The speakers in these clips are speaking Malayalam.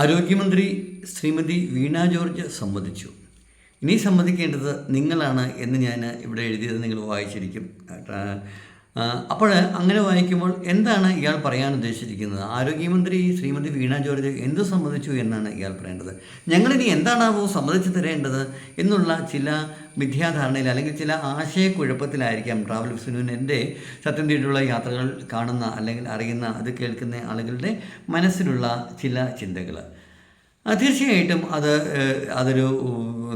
ആരോഗ്യമന്ത്രി ശ്രീമതി വീണ ജോർജ് സംബന്ധിച്ചു ഇനി സംബന്ധിക്കേണ്ടത് നിങ്ങളാണ് എന്ന് ഞാൻ ഇവിടെ എഴുതിയത് നിങ്ങൾ വായിച്ചിരിക്കും. അപ്പോൾ അങ്ങനെ വായിക്കുമ്പോൾ എന്താണ് ഇയാൾ പറയാൻ ഉദ്ദേശിച്ചിരിക്കുന്നത്? ആരോഗ്യമന്ത്രി ശ്രീമതി വീണ ജോർജ് എന്തു സംബന്ധിച്ചു എന്നാണ് ഇയാൾ പറയേണ്ടത്? ഞങ്ങളിനി എന്താണാവോ സമ്മതിച്ചു തരേണ്ടത് എന്നുള്ള ചില മിഥ്യാധാരണയിൽ അല്ലെങ്കിൽ ചില ആശയക്കുഴപ്പത്തിലായിരിക്കാം ട്രാവൽ ബിസിനുവിന്റെ സത്യം തീട്ടുള്ള യാത്രകൾ കാണുന്ന അല്ലെങ്കിൽ അറിയുന്ന അത് കേൾക്കുന്ന ആളുകളുടെ മനസ്സിലുള്ള ചില ചിന്തകൾ. തീർച്ചയായിട്ടും അത് അതൊരു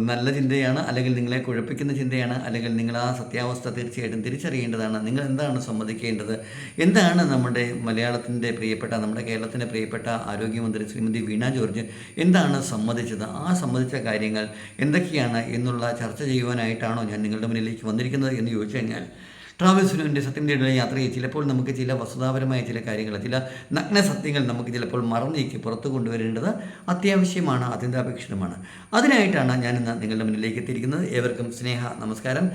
നല്ല ചിന്തയാണ്. അല്ലെങ്കിൽ നിങ്ങളെ കുഴപ്പിക്കുന്ന ചിന്തയാണ്. അല്ലെങ്കിൽ നിങ്ങൾ ആ സത്യാവസ്ഥ തീർച്ചയായിട്ടും തിരിച്ചറിയേണ്ടതാണ്. നിങ്ങൾ എന്താണ് സമ്മതിക്കേണ്ടത്? എന്താണ് നമ്മുടെ മലയാളത്തിന്റെ പ്രിയപ്പെട്ട നമ്മുടെ കേരളത്തിന്റെ പ്രിയപ്പെട്ട ആരോഗ്യമന്ത്രി ശ്രീമതി വീണ ജോർജ് എന്താണ് സമ്മതിച്ചത്? ആ സമ്മതിച്ച കാര്യങ്ങൾ എന്തൊക്കെയാണ് എന്നുള്ള ചർച്ച ചെയ്യുവാനായിട്ടാണോ ഞാൻ നിങ്ങളുടെ മുന്നിലേക്ക് വന്നിരിക്കുന്നത് എന്ന് ചോദിച്ചു കഴിഞ്ഞാൽ ട്രാവൽസിനുവിന്റെ സത്യം യാത്ര യാത്രയിൽ ചിലപ്പോൾ നമുക്ക് ചില വസ്തുതാപരമായ ചില കാര്യങ്ങൾ ചില നഗ്ന സത്യങ്ങൾ നമുക്ക് ചിലപ്പോൾ മറന്നേക്ക് പുറത്തു കൊണ്ടുവരേണ്ടത് അത്യാവശ്യമാണ് അത്യന്താപേക്ഷിതമാണ് അതിനായിട്ടാണ് ഞാനിന്ന് നിങ്ങളുടെ മുന്നിലേക്ക് എത്തിയിരിക്കുന്നത്. ഏവർക്കും സ്നേഹ നമസ്കാരം.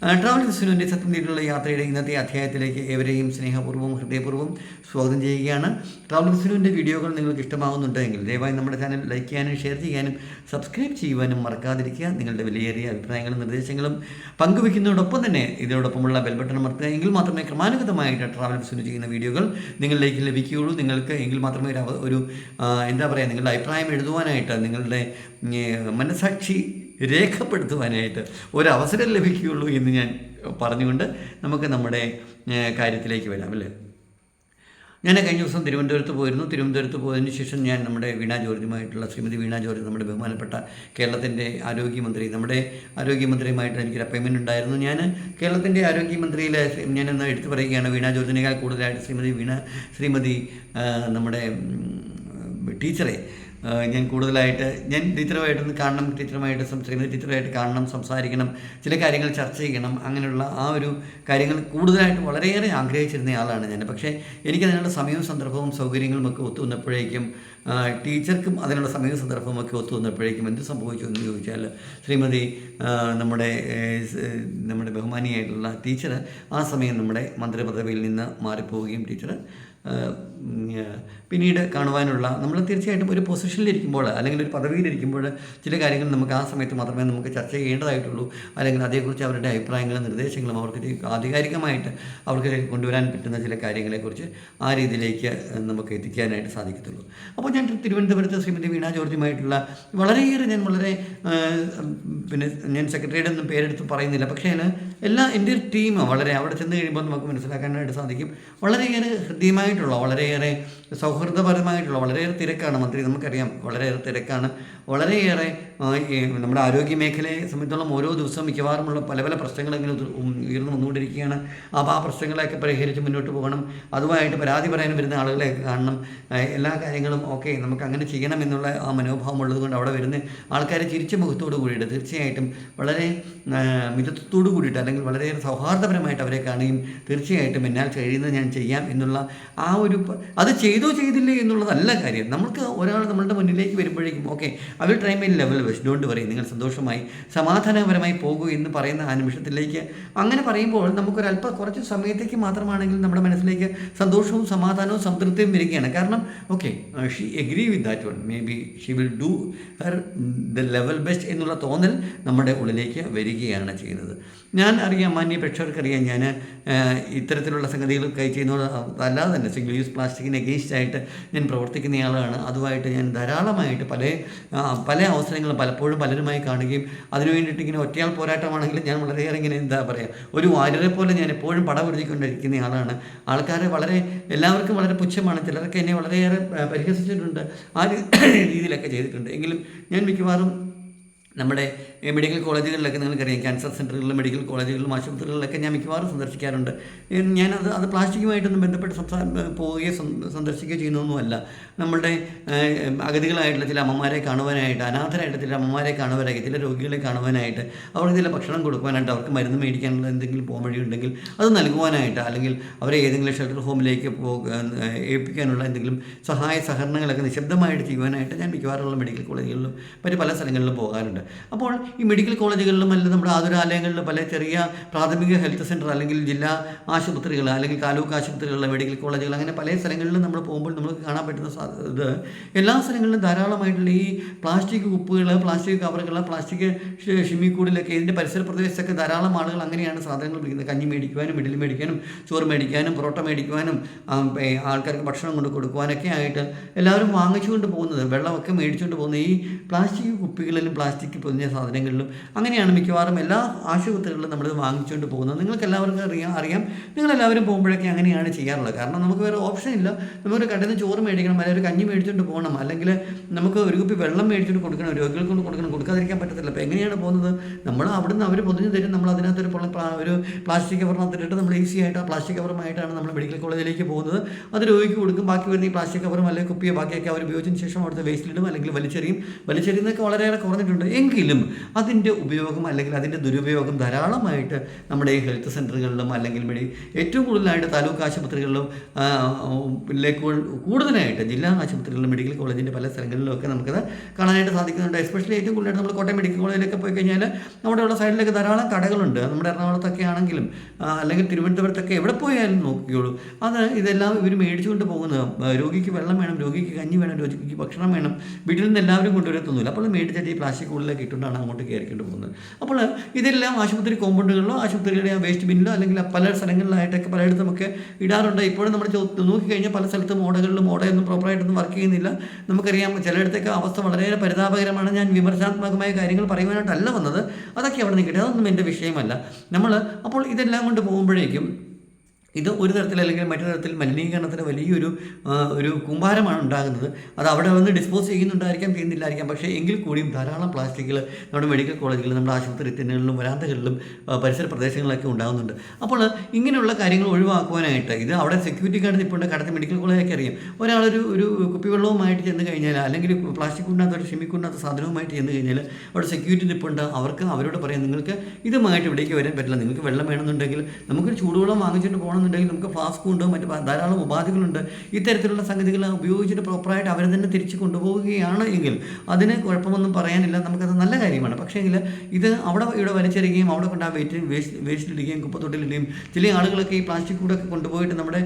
ട്രാവൽ ബിസിനുവിന്റെ സത്യം നേരിട്ടുള്ള യാത്രയുടെ ഇന്നത്തെ അധ്യായത്തിലേക്ക് ഏവരെയും സ്നേഹപൂർവം ഹൃദയപൂർവം സ്വാഗതം ചെയ്യുകയാണ്. ട്രാവൽ ബിസിനുവിന്റെ വീഡിയോകൾ നിങ്ങൾക്ക് ഇഷ്ടമാകുന്നുണ്ടെങ്കിൽ ദയവായി നമ്മുടെ ചാനൽ ലൈക്ക് ചെയ്യാനും ഷെയർ ചെയ്യാനും സബ്സ്ക്രൈബ് ചെയ്യുവാനും മറക്കാതിരിക്കുക. നിങ്ങളുടെ വിലയേറിയ അഭിപ്രായങ്ങളും നിർദ്ദേശങ്ങളും പങ്കുവയ്ക്കുന്നതോടൊപ്പം തന്നെ ഇതിനോടൊപ്പമുള്ള ബെൽബട്ടൺ അമർത്തുക. എങ്കിൽ മാത്രമേ ക്രമാനുഗതമായിട്ട് ട്രാവൽ ബിസിന് ചെയ്യുന്ന വീഡിയോകൾ നിങ്ങളിലേക്ക് ലഭിക്കുകയുള്ളൂ. നിങ്ങൾക്ക് എങ്കിൽ മാത്രമേ ഒരു എന്താ പറയുക നിങ്ങളുടെ അഭിപ്രായം എഴുതുവാനായിട്ട് നിങ്ങളുടെ മനസാക്ഷി രേഖപ്പെടുത്തുവാനായിട്ട് ഒരവസരം ലഭിക്കുകയുള്ളൂ എന്ന് ഞാൻ പറഞ്ഞുകൊണ്ട് നമുക്ക് നമ്മുടെ കാര്യത്തിലേക്ക് വരാം അല്ലേ? ഞാൻ കഴിഞ്ഞ ദിവസം തിരുവനന്തപുരത്ത് പോയിരുന്നു. തിരുവനന്തപുരത്ത് പോയതിന് ശേഷം ഞാൻ നമ്മുടെ വീണ ജോർജുമായിട്ടുള്ള ശ്രീമതി വീണ ജോർജ് നമ്മുടെ ബഹുമാനപ്പെട്ട കേരളത്തിന്റെ ആരോഗ്യമന്ത്രി നമ്മുടെ ആരോഗ്യമന്ത്രിയുമായിട്ട് എനിക്കൊരു അപ്പോയിൻമെന്റ് ഉണ്ടായിരുന്നു. ഞാൻ കേരളത്തിന്റെ ആരോഗ്യമന്ത്രിയിൽ ഞാനൊന്ന് എടുത്തു പറയുകയാണ് വീണ ജോർജിനേക്കാൾ കൂടുതലായിട്ട് ശ്രീമതി വീണ ശ്രീമതി നമ്മുടെ ടീച്ചറെ ഞാൻ കൂടുതലായിട്ട് ഞാൻ ടീച്ചറുമായിട്ടൊന്ന് കാണണം ടീച്ചറുമായിട്ട് സംസാരിക്കണം ടീച്ചറുമായിട്ട് കാണണം സംസാരിക്കണം ചില കാര്യങ്ങൾ ചർച്ച ചെയ്യണം അങ്ങനെയുള്ള ആ ഒരു കാര്യങ്ങൾ കൂടുതലായിട്ട് വളരെയേറെ ആഗ്രഹിച്ചിരുന്ന ആളാണ് ഞാൻ. പക്ഷേ എനിക്കതിനുള്ള സമയവും സന്ദർഭവും സൗകര്യങ്ങളും ഒക്കെ ഒത്തു വന്നപ്പോഴേക്കും ടീച്ചർക്കും അതിനുള്ള സമയവും സന്ദർഭവും ഒക്കെ ഒത്തു വന്നപ്പോഴേക്കും എന്ത് സംഭവിച്ചു എന്ന് ചോദിച്ചാൽ ശ്രീമതി നമ്മുടെ നമ്മുടെ ബഹുമാനിയായിട്ടുള്ള ടീച്ചർ ആ സമയം നമ്മുടെ മന്ത്രിപദവിയിൽ നിന്ന് മാറിപ്പോവുകയും ടീച്ചർ പിന്നീട് കാണുവാനുള്ള നമ്മൾ തീർച്ചയായിട്ടും ഒരു പൊസിഷനിലിരിക്കുമ്പോൾ അല്ലെങ്കിൽ ഒരു പദവിയിലിരിക്കുമ്പോൾ ചില കാര്യങ്ങൾ നമുക്ക് ആ സമയത്ത് മാത്രമേ നമുക്ക് ചർച്ച ചെയ്യേണ്ടതായിട്ടുള്ളൂ. അല്ലെങ്കിൽ അതേക്കുറിച്ച് അവരുടെ അഭിപ്രായങ്ങളും നിർദ്ദേശങ്ങളും അവർക്ക് ആധികാരികമായിട്ട് അവർക്ക് കൊണ്ടുവരാൻ പറ്റുന്ന ചില കാര്യങ്ങളെക്കുറിച്ച് ആ രീതിയിലേക്ക് നമുക്ക് എത്തിക്കാനായിട്ട് സാധിക്കത്തുള്ളൂ. അപ്പോൾ ഞാൻ തിരുവനന്തപുരത്ത് ശ്രീമതി വീണ ജോർജുമായിട്ടുള്ള വളരെയേറെ ഞാൻ വളരെ പിന്നെ ഞാൻ സെക്രട്ടറിയുടെ ഒന്നും പേരെടുത്ത് പറയുന്നില്ല. പക്ഷേ എല്ലാ എന്റെ ടീം വളരെ അവിടെ ചെന്ന് കഴിയുമ്പോൾ നമുക്ക് മനസ്സിലാക്കാനായിട്ട് സാധിക്കും. വളരെയേറെ ഹൃദ്യമായിട്ടുള്ള വളരെയേറെ സൗഹൃദപരമായിട്ടുള്ള വളരെയേറെ തിരക്കാണ് മന്ത്രി നമുക്കറിയാം. വളരെയേറെ തിരക്കാണ്. വളരെയേറെ നമ്മുടെ ആരോഗ്യ മേഖലയെ സംബന്ധിച്ചോളം ഓരോ ദിവസവും മിക്കവാറുമുള്ള പല പല പ്രശ്നങ്ങൾ ഇങ്ങനെ ഉയർന്നു വന്നുകൊണ്ടിരിക്കുകയാണ്. അപ്പോൾ ആ പ്രശ്നങ്ങളെയൊക്കെ പരിഹരിച്ച് മുന്നോട്ട് പോകണം. അതുമായിട്ട് പരാതി പറയാൻ വരുന്ന ആളുകളെയൊക്കെ കാണണം. എല്ലാ കാര്യങ്ങളും ഓക്കെ നമുക്ക് അങ്ങനെ ചെയ്യണം എന്നുള്ള ആ മനോഭാവം ഉള്ളതുകൊണ്ട് അവിടെ വരുന്ന ആൾക്കാരെ ചിരിച്ച മുഖത്തോടു കൂടിയിട്ട് തീർച്ചയായിട്ടും വളരെ മിതത്വത്തോടു കൂടിയിട്ട് അല്ലെങ്കിൽ വളരെയേറെ സൗഹാർദ്ദപരമായിട്ട് അവരെ കാണുകയും തീർച്ചയായിട്ടും എന്നാൽ കഴിയുന്നത് ഞാൻ ചെയ്യാം എന്നുള്ള ആ ഒരു അത് ചെയ്തോ ചെയ്തില്ലേ എന്നുള്ളതല്ല കാര്യം. നമുക്ക് ഒരാൾ നമ്മളുടെ മുന്നിലേക്ക് വരുമ്പോഴേക്കും ഓക്കെ അവർ ട്രൈ മൈ ലെവൽ വെച്ച് ഡോണ്ട് പറയും നിങ്ങൾ സന്തോഷമായി സമാധാനപരമായി പോകൂ എന്ന് പറയുന്ന ആ നിമിഷത്തിലേക്ക് അങ്ങനെ പറയുമ്പോൾ നമുക്കൊരല്പ കുറച്ച് സമയത്തേക്ക് മാത്രമാണെങ്കിലും നമ്മുടെ മനസ്സിലേക്ക് സന്തോഷവും സമാധാനവും സംതൃപ്തിയും വരികയാണ്. കാരണം okay she agree with that one maybe she will do her the level best എന്നുള്ള തോന്നൽ നമ്മുടെ ഉള്ളിലേക്ക് വരികയാണ് ചെയ്യുന്നത്. ഞാൻ അറിയാം മാന്യ പ്രേക്ഷകർക്കറിയാം ഞാൻ ഇത്തരത്തിലുള്ള സംഗതികൾ കൈ ചെയ്യുന്നത് അല്ലാതെ തന്നെ സിംഗിൾ യൂസ് പ്ലാസ്റ്റിക്കിന് എഗെയിൻസ്റ്റ് ആയിട്ട് ഞാൻ പ്രവർത്തിക്കുന്നയാളാണ് അതുമായിട്ട് ഞാൻ ധാരാളമായിട്ട് പല പല അവസരങ്ങളും പലപ്പോഴും പലരുമായി കാണുകയും അതിനു വേണ്ടിയിട്ട് ഇങ്ങനെ ഒറ്റയാൾ പോരാട്ടമാണെങ്കിലും ഞാൻ വളരെയേറെ ഇങ്ങനെ എന്താ പറയുക ഒരു വാര്യരെ പോലെ ഞാൻ എപ്പോഴും പടപൊരുതിക്കൊണ്ടിരിക്കുന്ന ആളാണ്. ആൾക്കാരെ വളരെ എല്ലാവർക്കും വളരെ പുച്ഛമാണ്. ചിലർക്ക് എന്നെ വളരെയേറെ പരിഹസിച്ചിട്ടുണ്ട്. ആ രീതിയിലൊക്കെ ചെയ്തിട്ടുണ്ട്. എങ്കിലും ഞാൻ മിക്കവാറും നമ്മുടെ മെഡിക്കൽ കോളേജുകളിലൊക്കെ നിങ്ങൾക്കറിയാം ക്യാൻസർ സെന്ററുകളിലും മെഡിക്കൽ കോളേജുകളിലും ആശുപത്രികളിലൊക്കെ ഞാൻ മിക്കവാറും സന്ദർശിക്കാറുണ്ട്. ഞാനത് അത് പ്ലാസ്റ്റിക്കുമായിട്ടൊന്നും ബന്ധപ്പെട്ട് സംസാ പോവുകയോ സന്ദ- സന്ദർശിക്കുകയോ ചെയ്യുന്നൊന്നുമല്ല നമ്മുടെ അഗതികളായിട്ടുള്ള ചില അമ്മമാരെ കാണുവാനായിട്ട് അനാഥരായിട്ട് ചില അമ്മമാരെ കാണുവാനായിട്ട് ചില രോഗികളെ കാണുവാനായിട്ട് അവർക്ക് ചില ഭക്ഷണം കൊടുക്കുവാനായിട്ട് അവർക്ക് മരുന്ന് മേടിക്കാനുള്ള എന്തെങ്കിലും പോകാൻ വഴിയുണ്ടെങ്കിൽ അത് നൽകുവാനായിട്ട് അല്ലെങ്കിൽ അവരെ ഏതെങ്കിലും ഷെൽട്ടർ ഹോമിലേക്ക് പോകാൻ ഏൽപ്പിക്കാനുള്ള എന്തെങ്കിലും സഹായ സഹകരണങ്ങളൊക്കെ നിശബ്ദമായിട്ട് ചെയ്യുവാനായിട്ട് ഞാൻ മിക്കവാറുള്ള മെഡിക്കൽ കോളേജുകളിലും മറ്റ് പല സ്ഥലങ്ങളിലും പോകാറുണ്ട്. അപ്പോൾ ഈ മെഡിക്കൽ കോളേജുകളിലും അല്ലെങ്കിൽ നമ്മുടെ ആതുരാലയങ്ങളിലും പല ചെറിയ പ്രാഥമിക ഹെൽത്ത് സെന്റർ അല്ലെങ്കിൽ ജില്ലാ ആശുപത്രികൾ അല്ലെങ്കിൽ താലൂക്ക് ആശുപത്രികളിലെ മെഡിക്കൽ കോളേജുകൾ അങ്ങനെ പല സ്ഥലങ്ങളിലും നമ്മൾ പോകുമ്പോൾ നമുക്ക് കാണാൻ പറ്റുന്ന ഇത്. എല്ലാ സ്ഥലങ്ങളിലും ധാരാളമായിട്ടുള്ള ഈ പ്ലാസ്റ്റിക് കുപ്പുകൾ പ്ലാസ്റ്റിക് കവറുകൾ പ്ലാസ്റ്റിക് ഷിമ്മിക്കൂടിലൊക്കെ ഇതിന്റെ പരിസര പ്രദേശത്തൊക്കെ ധാരാളം ആളുകൾ അങ്ങനെയാണ് സാധനങ്ങൾ പിടിക്കുന്നത്. കഞ്ഞി മേടിക്കുവാനും ഇഡലി മേടിക്കാനും ചോറ് മേടിക്കാനും പൊറോട്ട മേടിക്കുവാനും ആൾക്കാർക്ക് ഭക്ഷണം കൊണ്ട് കൊടുക്കുവാനൊക്കെ ആയിട്ട് എല്ലാവരും വാങ്ങിച്ചുകൊണ്ട് പോകുന്നത് വെള്ളമൊക്കെ മേടിച്ചുകൊണ്ട് പോകുന്ന ഈ പ്ലാസ്റ്റിക് കുപ്പികളിലും പ്ലാസ്റ്റിക് പൊതിഞ്ഞ സാധനങ്ങളിലും അങ്ങനെയാണ് മിക്കവാറും എല്ലാ ആശുപത്രികളിലും നമ്മൾ വാങ്ങിച്ചുകൊണ്ട് പോകുന്നത്. നിങ്ങൾക്ക് എല്ലാവർക്കും അറിയാം അറിയാം. നിങ്ങളെല്ലാവരും പോകുമ്പോഴൊക്കെ അങ്ങനെയാണ് ചെയ്യാറുള്ളത്. കാരണം നമുക്ക് വേറെ ഓപ്ഷൻ ഇല്ല. നമുക്കൊരു കടയിൽ നിന്ന് ചോറ് മേടിക്കണം അല്ലെങ്കിൽ ഒരു കഞ്ഞി മേടിച്ചുകൊണ്ട് പോകണം അല്ലെങ്കിൽ നമുക്ക് ഒരു കുപ്പി വെള്ളം മേടിച്ചുകൊണ്ട് കൊടുക്കണം രോഗികൾക്ക് കൊണ്ട് കൊടുക്കണം കൊടുക്കാതിരിക്കാൻ പറ്റത്തില്ല. അപ്പോൾ എങ്ങനെയാണ് പോകുന്നത്? നമ്മൾ അവിടെ നിന്ന് അവർ പൊതിഞ്ഞ് തരും. നമ്മൾ അതിനകത്തൊരു ഒരു പ്ലാസ്റ്റിക് കവറിനകത്തിട്ട് നമ്മൾ ഈസി ആയിട്ട് ആ പ്ലാസ്റ്റിക് കവറുമായിട്ടാണ് നമ്മൾ മെഡിക്കൽ കോളേജിലേക്ക് പോകുന്നത്. അത് രോഗിക്ക് കൊടുക്കും. ബാക്കി വരുന്ന ഈ പ്ലാസ്റ്റിക് കവറും അല്ലെങ്കിൽ കുപ്പിയോ ബാക്കിയൊക്കെ അവർ ഉപയോഗിച്ചതിന് ശേഷം അവിടുത്തെ വേസ്റ്റിലിടും അല്ലെങ്കിൽ വലിച്ചെറിയും. വലിച്ചെറിയുന്നതൊക്കെ വളരെയേറെ കുറഞ്ഞിട്ടുണ്ട്. എങ്കിലും അതിന്റെ ഉപയോഗം അല്ലെങ്കിൽ അതിന്റെ ദുരുപയോഗം ധാരാളമായിട്ട് നമ്മുടെ ഈ ഹെൽത്ത് സെന്ററുകളിലും അല്ലെങ്കിൽ മെഡി ഏറ്റവും കൂടുതലായിട്ട് താലൂക്ക് ആശുപത്രികളിലും ലേക്ക് കൂടുതലായിട്ട് ജില്ലാ ആശുപത്രികളിലും മെഡിക്കൽ കോളേജിന്റെ പല സ്ഥലങ്ങളിലും ഒക്കെ നമുക്കത് കാണാനായിട്ട് സാധിക്കുന്നുണ്ട്. എസ്പെഷ്യലി ഏറ്റവും കൂടുതലായിട്ട് നമ്മൾ കോട്ടയം മെഡിക്കൽ കോളേജിലൊക്കെ പോയി കഴിഞ്ഞാൽ നമ്മുടെ ഉള്ള സൈഡിലൊക്കെ ധാരാളം കടകളുണ്ട്. നമ്മുടെ എറണാകുളത്തൊക്കെ ആണെങ്കിലും അല്ലെങ്കിൽ തിരുവനന്തപുരത്തൊക്കെ എവിടെ പോയാലും നോക്കിയോളൂ അത് ഇതെല്ലാം ഇവർ മേടിച്ചുകൊണ്ട് പോകുന്നത് രോഗിക്ക് വെള്ളം വേണം രോഗിക്ക് കഞ്ഞി വേണം രോഗിക്ക് ഭക്ഷണം വേണം വീട്ടിൽ നിന്ന് എല്ലാവരും കൊണ്ടുവരത്തൊന്നുമില്ല അപ്പോൾ മേടിച്ചിട്ട് ഈ പ്ലാസ്റ്റിക് ഉള്ളിലേക്ക് ഇട്ടുകൊണ്ടാണ് അങ്ങോട്ട് കയറിക്കൊണ്ട് പോകുന്നത്. അപ്പോൾ ഇതെല്ലാം ആശുപത്രി കോമ്പൗണ്ടുകളിലോ ആശുപത്രികളുടെ വേസ്റ്റ് ബിന്നിലോ അല്ലെങ്കിൽ പല സ്ഥലങ്ങളിലായിട്ടൊക്കെ പലയിടത്തുമൊക്കെ ഇടാറുണ്ട്. ഇപ്പോഴും നമ്മൾ നോക്കിക്കഴിഞ്ഞാൽ പല സ്ഥലത്തും ഓടകളിലും ഓടയൊന്നും പ്രോപ്പറായിട്ടൊന്നും വർക്ക് ചെയ്യുന്നില്ല. നമുക്കറിയാം ചിലയിടത്തൊക്കെ അവസ്ഥ വളരെയേറെ പരിതാപകരമാണ്. ഞാൻ വിമർശനാത്മകമായ കാര്യങ്ങൾ പറയുവാനായിട്ടല്ല വന്നത്. അതൊക്കെ അവിടെ നിൽക്കട്ടെ അതൊന്നും എന്റെ വിഷയമല്ല. നമ്മൾ അപ്പോൾ ഇതെല്ലാം കൊണ്ട് പോകുമ്പോഴേക്കും ഇത് ഒരു തരത്തിൽ അല്ലെങ്കിൽ മറ്റൊരു തരത്തിൽ മലിനീകരണത്തിന് വലിയൊരു ഒരു കുമ്പാരമാണ് ഉണ്ടാകുന്നത്. അത് അവിടെ വന്ന് ഡിസ്പോസ് ചെയ്യുന്നുണ്ടായിരിക്കാം ചെയ്യുന്നില്ലായിരിക്കാം. പക്ഷേ എങ്കിൽ കൂടിയും ധാരാളം പ്ലാസ്റ്റിക്കുകൾ നമ്മുടെ മെഡിക്കൽ കോളേജുകളിൽ നമ്മുടെ ആശുപത്രി തിണ്ണുകളിലും വരാന്തകളിലും പരിസര പ്രദേശങ്ങളിലൊക്കെ ഉണ്ടാകുന്നുണ്ട്. അപ്പോൾ ഇങ്ങനെയുള്ള കാര്യങ്ങൾ ഒഴിവാക്കുവാനായിട്ട് ഇത് അവിടെ സെക്യൂരിറ്റി ഗാർഡ് ഇപ്പോൾ കടത്തി മെഡിക്കൽ കോളേജൊക്കെ അറിയാം. ഒരാളൊരു ഒരു കുപ്പിവെള്ളവുമായിട്ട് ചെന്ന് കഴിഞ്ഞാൽ അല്ലെങ്കിൽ പ്ലാസ്റ്റിക് കൊണ്ടാത്ത ഒരു ഷിമിക്കൊണ്ടിനകത്ത് സാധനവുമായിട്ട് ചെന്ന് കഴിഞ്ഞാൽ അവിടെ സെക്യൂരിറ്റി നിൽപ്പുണ്ട് അവർക്ക് അവരോട് പറയാം നിങ്ങൾക്ക് ഇതുമായിട്ട് ഇവിടേക്ക് വരാൻ പറ്റില്ല. നിങ്ങൾക്ക് വെള്ളം വേണമെന്നുണ്ടെങ്കിൽ നമുക്കൊരു ചൂടുവെള്ളം വാങ്ങിച്ചിട്ട് പോകണമെന്നുണ്ടെങ്കിൽ നമുക്ക് ഫ്ലാസ്ക് ഉണ്ട് മറ്റ് ധാരാളം ഉപാധികളുണ്ട്. ഇത്തരത്തിലുള്ള സംഗതികൾ ഉപയോഗിച്ചിട്ട് പ്രോപ്പറായിട്ട് അവരെ തന്നെ തിരിച്ചു കൊണ്ടുപോവുകയാണ് എങ്കിൽ അതിന് കുഴപ്പമൊന്നും പറയാനില്ല. നമുക്കത് നല്ല കാര്യമാണ്. പക്ഷേ എങ്കിൽ ഇത് അവിടെ ഇവിടെ വലിച്ചെറിയുകയും അവിടെ കൊണ്ട് ആ വെയിറ്റ് വേസ്റ്റ് വേസ്റ്റിലിടുകയും കുപ്പത്തൊട്ടിലിടുകയും ചില ആളുകളൊക്കെ ഈ പ്ലാസ്റ്റിക് കൂടൊക്കെ കൊണ്ടുപോയിട്ട് നമ്മുടെ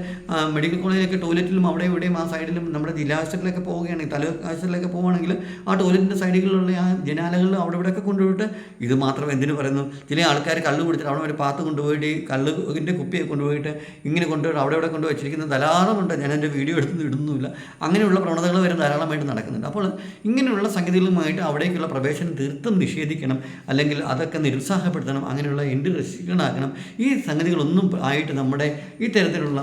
മെഡിക്കൽ കോളേജിലൊക്കെ ടോയ്ലറ്റിലും അവിടെ ഇവിടെയും ആ സൈഡിലും നമ്മുടെ ജില്ലാ ആശുപത്രിയിലൊക്കെ പോവുകയാണെങ്കിൽ താലൂക്ക് ആശുപത്രിയിലൊക്കെ പോവുകയാണെങ്കിൽ ആ ടോയ്ലറ്റിന്റെ സൈഡുകളിലുള്ള ആ ജനാലകളിൽ അവിടെ ഇവിടെയൊക്കെ കൊണ്ടുപോയിട്ട് ഇത് മാത്രം എന്തിനു പറയുന്നു? ചില ആൾക്കാർ കള്ള് കുടിച്ചിട്ട് അവിടെ ഒരു പാത്ത് കൊണ്ടുപോയിട്ട് കള്ളിന്റെ കുപ്പിയൊക്കെ കൊണ്ടുപോയിട്ട് ഇങ്ങനെ കൊണ്ടുപോയിട്ട് അവിടെ ഇവിടെ കൊണ്ടു വെച്ചിരിക്കുന്ന ധാരാളമുണ്ട്. ഞാൻ എന്റെ വീഡിയോ എടുത്ത് ഇടുന്നുമില്ല. അങ്ങനെയുള്ള പ്രവണതകൾ വരെ ധാരാളമായിട്ട് നടക്കുന്നുണ്ട്. അപ്പോൾ ഇങ്ങനെയുള്ള സംഗതികളുമായിട്ട് അവിടേക്കുള്ള പ്രവേശനം തീർത്തും നിഷേധിക്കണം. അല്ലെങ്കിൽ അതൊക്കെ നിരുത്സാഹപ്പെടുത്തണം. അങ്ങനെയുള്ള എൻഡ് റെസ്ട്രിക്ഷനാക്കണം ഈ സംഗതികളൊന്നും ആയിട്ട് നമ്മുടെ ഈ തരത്തിലുള്ള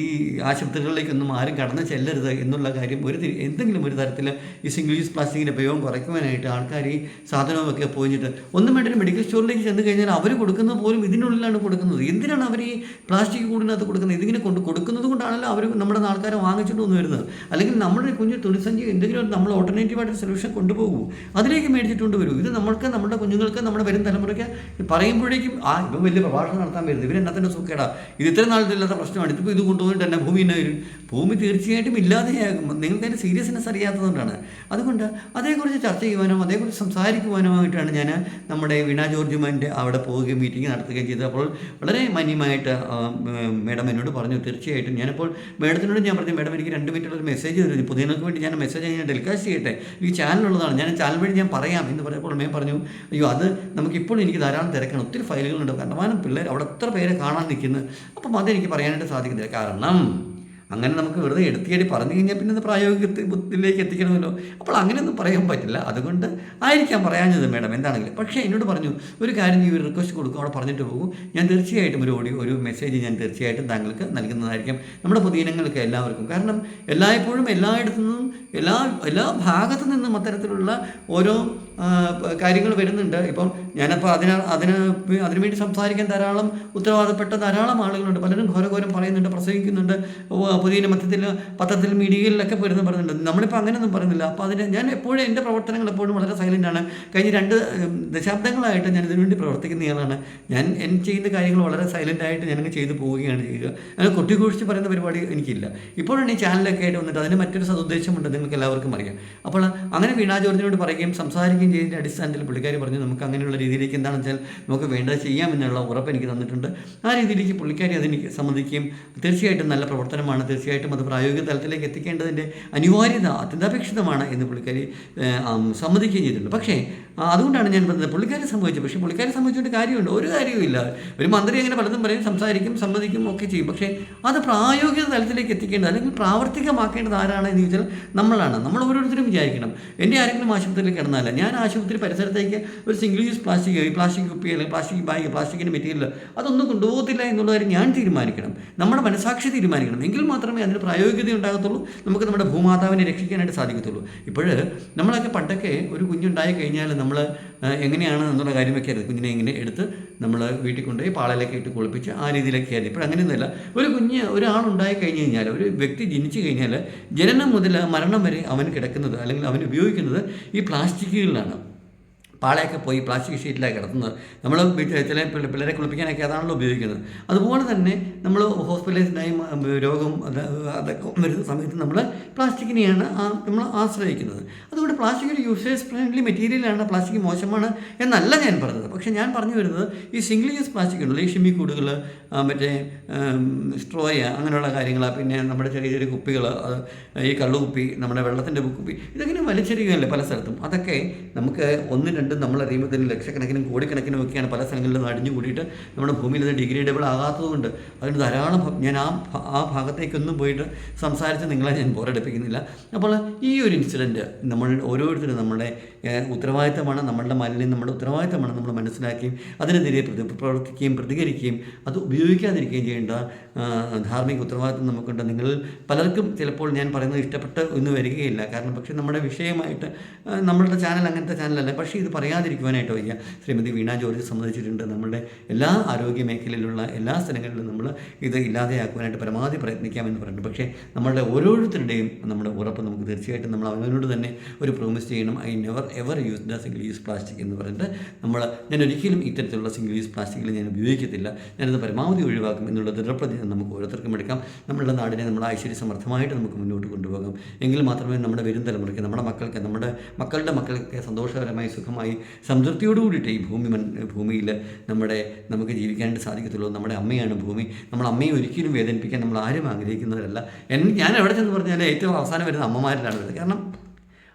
ഈ ആശുപത്രികളിലേക്കൊന്നും ആരും കടന്നു ചെല്ലരുത് എന്നുള്ള കാര്യം ഒരു എന്തെങ്കിലും ഒരു തരത്തിൽ ഈ സിംഗിൾ യൂസ് പ്ലാസ്റ്റിക്കിന്റെ ഉപയോഗം കുറയ്ക്കുവാനായിട്ട് ആൾക്കാർ ഈ സാധനമൊക്കെ പോയിട്ട് ഒന്നും വേണ്ട ഒരു മെഡിക്കൽ സ്റ്റോറിലേക്ക് ചെന്ന് കഴിഞ്ഞാൽ അവർ കൊടുക്കുന്നത് പോലും ഇതിനുള്ളിലാണ് കൊടുക്കുന്നത്. എന്തിനാണ് അവർ ഈ പ്ലാസ്റ്റിക് കൂടിനകത്ത് കൊടുക്കുന്നത് ഇതിങ്ങനെ കൊണ്ട് കൊടുക്കുന്നത് കൊണ്ടാണല്ലോ അവർ നമ്മുടെ ആൾക്കാരെ വാങ്ങിച്ചിട്ട് വന്ന് വരുന്നത്. അല്ലെങ്കിൽ നമ്മുടെ കുഞ്ഞ് തുണിസഞ്ചി എന്തെങ്കിലും നമ്മൾ ഓൾട്ടർനേറ്റീവായിട്ട് സൊല്യൂഷൻ കൊണ്ടുപോകൂ അതിലേക്ക് മേടിച്ചിട്ടുണ്ട് വരൂ. ഇത് നമ്മൾക്ക് നമ്മുടെ കുഞ്ഞുങ്ങൾക്ക് നമ്മുടെ വരും തലമുറയ്ക്ക് പറയുമ്പോഴേക്കും ആ ഇപ്പം വലിയ പ്രഭാഷണം നടത്താൻ വരുന്നത്. ഇവരെന്നത്തിന്റെ സുഖേടാ ഇത് ഇത്ര നാളത്തില്ലാത്ത പ്രശ്നമാണ്. ഇതിപ്പോൾ ഇത് കൊണ്ടുപോയിട്ട് തന്നെ ഭൂമി തന്നെ വരും? ഭൂമി തീർച്ചയായിട്ടും ഇല്ലാതെയാകും നിങ്ങൾക്ക് അതിന്റെ സീരിയസ്നെസ് അറിയാത്തതുകൊണ്ടാണ് അതുകൊണ്ട് അതേക്കുറിച്ച് ചർച്ച ചെയ്യുവാനും അതേക്കുറിച്ച് സംസാരിക്കുവാനുമായിട്ടാണ് ഞാൻ നമ്മുടെ വീണ ജോർജുമാന്റെ അവിടെ പോവുകയും മീറ്റിംഗ് നടത്തുകയും ചെയ്തത്. അപ്പോൾ വളരെ മാന്യമായിട്ട് മേഡം എന്നോട് പറഞ്ഞു തീർച്ചയായിട്ടും. ഞാനിപ്പോൾ മേഡത്തിനോട് ഞാൻ പറഞ്ഞു മേഡം എനിക്ക് രണ്ട് മിനിറ്റുള്ള ഒരു മെസ്സേജ് തരുന്നു പുതിയങ്ങൾക്ക് വേണ്ടി ഞാൻ മെസ്സേജ് ഞാൻ ടെലികാസ്റ്റ് ചെയ്യട്ടെ. ഈ ചാനലുള്ളതാണ് ഞാൻ ചാനൽ വഴി ഞാൻ പറയാം. എന്ന് പറഞ്ഞപ്പോൾ മേം പറഞ്ഞു അയ്യോ അത് നമുക്കിപ്പോൾ എനിക്ക് ധാരാളം തിരക്കാണ്. ഒത്തിരി ഫയലുകളുണ്ട് കണ്ടമാനം പിള്ളേർ അവിടെ എത്ര പേരെ കാണാൻ നിൽക്കുന്നത് അപ്പം അതെനിക്ക് പറയാനായിട്ട് സാധിക്കുന്നില്ല. കാരണം അങ്ങനെ നമുക്ക് വെറുതെ എടുത്തിയടി പറഞ്ഞു കഴിഞ്ഞാൽ പിന്നെ അത് പ്രായോഗിക ബുദ്ധിയിലേക്ക് എത്തിക്കണമല്ലോ. അപ്പോൾ അങ്ങനെയൊന്നും പറയാൻ പറ്റില്ല. അതുകൊണ്ട് ആയിരിക്കാം പറയാഞ്ഞത് മേഡം എന്താണെങ്കിലും. പക്ഷേ എന്നോട് പറഞ്ഞു ഒരു കാര്യം ഈ ഒരു റിക്വസ്റ്റ് കൊടുക്കും അവിടെ പറഞ്ഞിട്ട് പോകും. ഞാൻ തീർച്ചയായിട്ടും ഒരു ഓഡിയോ ഒരു മെസ്സേജ് ഞാൻ തീർച്ചയായിട്ടും താങ്കൾക്ക് നൽകുന്നതായിരിക്കും. നമ്മുടെ പൊതുജനങ്ങൾക്ക് എല്ലാവർക്കും. കാരണം എല്ലായ്പ്പോഴും എല്ലായിടത്തു നിന്നും എല്ലാ എല്ലാ ഭാഗത്തു നിന്നും അത്തരത്തിലുള്ള ഓരോ കാര്യങ്ങൾ വരുന്നുണ്ട്. ഇപ്പം ഞാനപ്പോൾ അതിന് അതിന് വേണ്ടി സംസാരിക്കാൻ ധാരാളം ഉത്തരവാദപ്പെട്ട ധാരാളം ആളുകളുണ്ട്. പലരും ഘോരഘോരം പറയുന്നുണ്ട് പ്രസംഗിക്കുന്നുണ്ട് പുതിയ മധ്യത്തിൽ പത്രത്തിൽ മീഡിയയിലൊക്കെ വരുന്ന പറയുന്നുണ്ട്. നമ്മളിപ്പോൾ അങ്ങനെയൊന്നും പറയുന്നില്ല. അപ്പോൾ അതിന് ഞാൻ എപ്പോഴും എന്റെ പ്രവർത്തനങ്ങൾ എപ്പോഴും വളരെ സൈലന്റാണ് കഴിഞ്ഞ രണ്ട് ദശാബ്ദങ്ങളായിട്ട് ഞാൻ ഇതിനു വേണ്ടി പ്രവർത്തിക്കുന്നയാളാണ് ഞാൻ എൻ ചെയ്യുന്ന കാര്യങ്ങൾ വളരെ സൈലന്റായിട്ട് ഞാനങ്ങ് ചെയ്തു പോവുകയാണ് ചെയ്യുക. അങ്ങനെ കൊട്ടിക്കുഴിച്ച് പറയുന്ന പരിപാടി എനിക്കില്ല. ഇപ്പോഴാണ് ഈ ചാനലൊക്കെ ആയിട്ട് വന്നിട്ട് അതിന് മറ്റൊരു സതുദ്ദേശമുണ്ട്. നിങ്ങൾക്ക് എല്ലാവർക്കും അറിയാം. അപ്പോൾ അങ്ങനെ വീണാ ജോർജിനോട് പറയുകയും സംസാരിക്കുകയും ചെയ്തതിന്റെ അടിസ്ഥാനത്തിൽ പുള്ളിക്കാരി പറഞ്ഞു നമുക്ക് അങ്ങനെയുള്ള രീതിയിലേക്ക് എന്താണെന്ന് വെച്ചാൽ നമുക്ക് വേണ്ടത് ചെയ്യാമെന്നുള്ള ഉറപ്പ് എനിക്ക് തന്നിട്ടുണ്ട്. ആ രീതിയിലേക്ക് പുള്ളിക്കാരി അതിന് സംബന്ധിക്കുകയും തീർച്ചയായിട്ടും നല്ല പ്രവർത്തനമാണ്. തീർച്ചയായിട്ടും അത് പ്രായോഗിക തലത്തിലേക്ക് എത്തിക്കേണ്ടതിന്റെ അനിവാര്യത അത്യന്താപേക്ഷിതമാണ് എന്ന് പുള്ളിക്കാരി സമ്മതിക്കുകയും ചെയ്തിട്ടുണ്ട്. പക്ഷേ അതുകൊണ്ടാണ് ഞാൻ പറഞ്ഞത്. പുള്ളിക്കാരെ സംഭവിച്ചത് പക്ഷേ പുള്ളിക്കാരെ സംഭവിച്ചുകൊണ്ട് കാര്യമുണ്ട്. ഒരു കാര്യവുമില്ല. ഒരു മന്ത്രി അങ്ങനെ പലതും പറയും സംസാരിക്കും സമ്മതിക്കും ഒക്കെ ചെയ്യും. പക്ഷേ അത് പ്രായോഗിക തലത്തിലേക്ക് എത്തിക്കേണ്ടത് അല്ലെങ്കിൽ പ്രാവർത്തികമാക്കേണ്ടത് ആരാണ് എന്ന് ചോദിച്ചാൽ നമ്മളാണ്. നമ്മൾ ഓരോരുത്തരും വിചാരിക്കണം. എന്റെ ആരെങ്കിലും ആശുപത്രിയിൽ കിടന്നാല ഞാൻ ആശുപത്രി പരിസരത്തേക്ക് ഒരു സിംഗിൾ യൂസ് പ്ലാസ്റ്റിക് പ്ലാസ്റ്റിക് കുപ്പി അല്ലെങ്കിൽ പ്ലാസ്റ്റിക് ബാഗ് പ്ലാസ്റ്റിക്കിന്റെ മെറ്റീരിയൽ അതൊന്നും കൊണ്ടുപോകത്തില്ല എന്നുള്ള കാര്യം ഞാൻ തീരുമാനിക്കണം. നമ്മുടെ മനസാക്ഷി തീരുമാനിക്കണം. എങ്കിൽ മാത്രമേ അതിന് പ്രായോഗികത ഉണ്ടാകത്തുള്ളൂ. നമുക്ക് നമ്മുടെ ഭൂമാതാവിനെ രക്ഷിക്കാനായിട്ട് സാധിക്കത്തുള്ളൂ. ഇപ്പോൾ നമ്മളൊക്കെ പണ്ടൊക്കെ ഒരു കുഞ്ഞുണ്ടായി കഴിഞ്ഞാൽ നമ്മൾ എങ്ങനെയാണ് എന്നുള്ള കാര്യം വെക്കരുത്? കുഞ്ഞിനെ ഇങ്ങനെ എടുത്ത് നമ്മൾ വീട്ടിൽ കൊണ്ടുപോയി പാളയിലൊക്കെ ഇട്ട് കുളിപ്പിച്ച് ആ രീതിയിലൊക്കെ ആയിരുന്നു ഇപ്പോൾ അങ്ങനെയൊന്നുമല്ല. ഒരു കുഞ്ഞ് ഒരാളുണ്ടായി കഴിഞ്ഞ് കഴിഞ്ഞാൽ ഒരു വ്യക്തി ജനിച്ചു കഴിഞ്ഞാൽ ജനനം മുതൽ മരണം വരെ അവൻ കിടക്കുന്നത് അല്ലെങ്കിൽ അവൻ ഉപയോഗിക്കുന്നത് ഈ പ്ലാസ്റ്റിക്കുകളിലാണ്. പാളയൊക്കെ പോയി പ്ലാസ്റ്റിക് ഷീറ്റിലാണ് കിടത്തുന്നത്. നമ്മൾ ചില പിള്ള- പിള്ളേരെ കുളിപ്പിക്കാനൊക്കെ അതാണല്ലോ ഉപയോഗിക്കുന്നത്. അതുപോലെ തന്നെ നമ്മൾ ഹോസ്പിറ്റലൈസ്ഡായി രോഗം അത് അതൊക്കെ വരുന്ന സമയത്ത് നമ്മൾ പ്ലാസ്റ്റിക്കിനെയാണ് നമ്മൾ ആശ്രയിക്കുന്നത്. അതുകൊണ്ട് പ്ലാസ്റ്റിക് ഒരു യൂസേഴ്സ് ഫ്രണ്ട്ലി മെറ്റീരിയലാണ് പ്ലാസ്റ്റിക് മോശമാണ് എന്നല്ല ഞാൻ പറഞ്ഞത്. പക്ഷേ ഞാൻ പറഞ്ഞു വരുന്നത് ഈ സിംഗിൾ യൂസ് പ്ലാസ്റ്റിക് ഉണ്ടല്ലോ ഈ ഷിമ്മി കൂടുകൾ മറ്റേ സ്ട്രോയ അങ്ങനെയുള്ള കാര്യങ്ങൾ പിന്നെ നമ്മുടെ ചെറിയ ചെറിയ കുപ്പികൾ ഈ കള്ളുകുപ്പി നമ്മുടെ വെള്ളത്തിന്റെ കുപ്പി ഇതൊക്കെ വലിച്ചെറിയുകയല്ലേ പല സ്ഥലത്തും? അതൊക്കെ നമുക്ക് ഒന്ന് രണ്ടും നമ്മൾ അറിയുമ്പോൾ തന്നെ ലക്ഷക്കണക്കിനും കോടിക്കണക്കിനും ഒക്കെയാണ് പല സ്ഥലങ്ങളിലും അടിഞ്ഞു കൂടിയിട്ട് നമ്മുടെ ഭൂമിയിൽ ഇത് ഡിഗ്രേഡബിൾ ആകാത്തതുകൊണ്ട് അതിന് ധാരാളം ഞാൻ ആ ആ ഭാഗത്തേക്കൊന്നും പോയിട്ട് സംസാരിച്ച് നിങ്ങളെ ഞാൻ ബോറടിപ്പിക്കുന്നില്ല. അപ്പോൾ ഈ ഒരു ഇൻസിഡന്റ് നമ്മൾ ഓരോരുത്തരും നമ്മുടെ ഉത്തരവാദിത്തമാണ് നമ്മളുടെ മാലിന്യം നമ്മുടെ ഉത്തരവാദിത്തമാണ് നമ്മൾ മനസ്സിലാക്കുകയും അതിനെതിരെ പ്രവർത്തിക്കുകയും പ്രതികരിക്കുകയും അത് ഉപയോഗിക്കാതിരിക്കുകയും ചെയ്യേണ്ട ധാർമ്മിക ഉത്തരവാദിത്വം നമുക്കുണ്ട്. നിങ്ങൾ പലർക്കും ചിലപ്പോൾ ഞാൻ പറയുന്നത് ഇഷ്ടപ്പെട്ട് ഒന്നും വരികയില്ല. കാരണം പക്ഷേ നമ്മുടെ വിഷയമായിട്ട് നമ്മളുടെ ചാനൽ അങ്ങനത്തെ ചാനലല്ല പക്ഷേ ഇത് പറയാതിരിക്കുവാനായിട്ട് വയ്യ. ശ്രീമതി വീണ ജോർജ് സംബന്ധിച്ചിട്ടുണ്ട്. നമ്മുടെ എല്ലാ ആരോഗ്യ മേഖലയിലുള്ള എല്ലാ സ്ഥലങ്ങളിലും നമ്മൾ ഇത് ഇല്ലാതെയാക്കുവാനായിട്ട് പരമാവധി പ്രയത്നിക്കാമെന്ന് പറഞ്ഞിട്ടുണ്ട്. പക്ഷേ നമ്മളുടെ ഓരോരുത്തരുടെയും നമ്മുടെ ഉറപ്പ് നമുക്ക് തീർച്ചയായിട്ടും നമ്മൾ അവനോട് തന്നെ ഒരു പ്രോമിസ് ചെയ്യണം. I never ever use the single use plastic എന്ന് പറഞ്ഞിട്ട് നമ്മൾ ഞാൻ ഒരിക്കലും ഇത്തരത്തിലുള്ള സിംഗിൾ യൂസ് പ്ലാസ്റ്റിക്കിൽ ഞാൻ ഉപയോഗിക്കത്തില്ല. ഞാനത് പരമാവധി ഒഴിവാക്കും. എന്നുള്ള ദൃഢപ്രതിജ്ഞ നമുക്ക് ഓരോരുത്തർക്കും എടുക്കാം. നമ്മളുടെ നാടിനെ നമ്മുടെ ഐശ്വര്യ സമർത്ഥമായിട്ട് നമുക്ക് മുന്നോട്ട് കൊണ്ടുപോകാം. എങ്കിൽ മാത്രമേ നമ്മുടെ വരും തലമുറയ്ക്ക് നമ്മുടെ മക്കൾക്ക് നമ്മുടെ മക്കളുടെ മക്കൾക്ക് സന്തോഷകരമായി സുഖമായി സംതൃപ്തിയോട് കൂടിയിട്ട് ഈ ഭൂമി ഭൂമിയിൽ നമ്മുടെ നമുക്ക് ജീവിക്കാനായിട്ട് സാധിക്കത്തുള്ളൂ. നമ്മുടെ അമ്മയാണ് ഭൂമി. നമ്മൾ അമ്മയെ ഒരിക്കലും വേദനിപ്പിക്കാൻ നമ്മൾ ആരും ആഗ്രഹിക്കുന്നവരല്ല. ഞാൻ എവിടെ ചെന്ന് പറഞ്ഞാൽ ഏറ്റവും അവസാനം വരുന്ന അമ്മമാരിലാണ് വരുന്നത്. കാരണം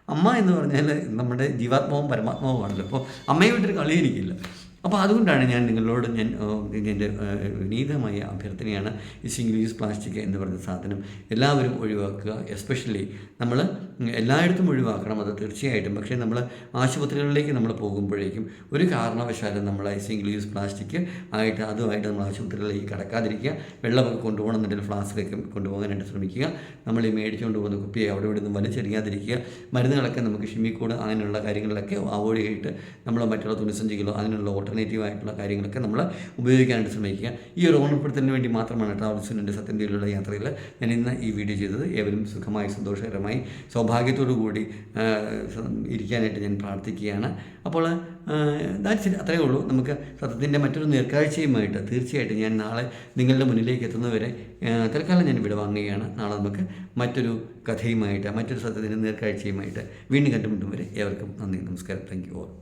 അമ്മ എന്ന് പറഞ്ഞാൽ നമ്മുടെ ജീവാത്മാവും പരമാത്മാവുമാണല്ലോ. അപ്പോൾ അമ്മയെ വിട്ടൊരു കളി എനിക്കില്ല. അപ്പോൾ അതുകൊണ്ടാണ് ഞാൻ നിങ്ങളോട് ഞാൻ എന്റെ വിനീതമായ അഭ്യർത്ഥനയാണ് ഈ സിംഗിൾ യൂസ് പ്ലാസ്റ്റിക് എന്ന് പറയുന്ന സാധനം എല്ലാവരും ഒഴിവാക്കുക. എസ്പെഷ്യലി നമ്മൾ എല്ലായിടത്തും ഒഴിവാക്കണം അത് തീർച്ചയായിട്ടും. പക്ഷേ നമ്മൾ ആശുപത്രികളിലേക്ക് നമ്മൾ പോകുമ്പോഴേക്കും ഒരു കാരണവശാലും നമ്മൾ ഈ സിംഗിൾ യൂസ് പ്ലാസ്റ്റിക് ആയിട്ട് അതുമായിട്ട് നമ്മൾ ആശുപത്രികളിലേക്ക് കടക്കാതിരിക്കുക. വെള്ളമൊക്കെ കൊണ്ടുപോകണമെന്നുണ്ടെങ്കിൽ ഫ്ലാസ്കൊക്കെ കൊണ്ടുപോകാനായിട്ട് ശ്രമിക്കുക. നമ്മൾ ഈ മേടിച്ചുകൊണ്ട് പോകുന്ന കുപ്പിയെ അവിടെ ഇവിടെ നിന്ന് വലിച്ചെറിയാതിരിക്കുക. മരുന്നുകളൊക്കെ നമുക്ക് ഷിമ്മിക്കൂട് അങ്ങനെയുള്ള കാര്യങ്ങളിലൊക്കെ അവോയ്ഡ് ചെയ്തിട്ട് നമ്മൾ മറ്റുള്ള തുണിസഞ്ചികളോ അതിനുള്ള ഓൾട്ടർനേറ്റീവ് ആയിട്ടുള്ള കാര്യങ്ങളൊക്കെ നമ്മൾ ഉപയോഗിക്കാനായിട്ട് ശ്രമിക്കുക. ഈ ഒരു ഓർമ്മപ്പെടുത്തലിന് വേണ്ടി മാത്രമാണ് ട്രാവൽസിന്റെ സത്യന്തിയിലുള്ള യാത്രയിൽ ഞാൻ ഇന്ന് ഈ വീഡിയോ ചെയ്തത്. ഏവരും സുഖമായി സന്തോഷകരമായി സൗഭാഗ്യത്തോടു കൂടി ഇരിക്കാനായിട്ട് ഞാൻ പ്രാർത്ഥിക്കുകയാണ്. അപ്പോൾ ദാറ്റ്സ് അത്രയേ ഉള്ളൂ. നമുക്ക് സത്യത്തിന്റെ മറ്റൊരു നേർക്കാഴ്ചയുമായിട്ട് തീർച്ചയായിട്ടും ഞാൻ നാളെ നിങ്ങളുടെ മുന്നിലേക്ക് എത്തുന്നവരെ തൽക്കാലം ഞാൻ ഇവിടെ വാങ്ങുകയാണ്. നാളെ നമുക്ക് മറ്റൊരു കഥയുമായിട്ട് മറ്റൊരു സത്യത്തിന്റെ നേർക്കാഴ്ചയുമായിട്ട് വീണ്ടും കണ്ടുമുട്ടും വരെ ഏവർക്കും നന്ദി നമസ്കാരം. Thank you all.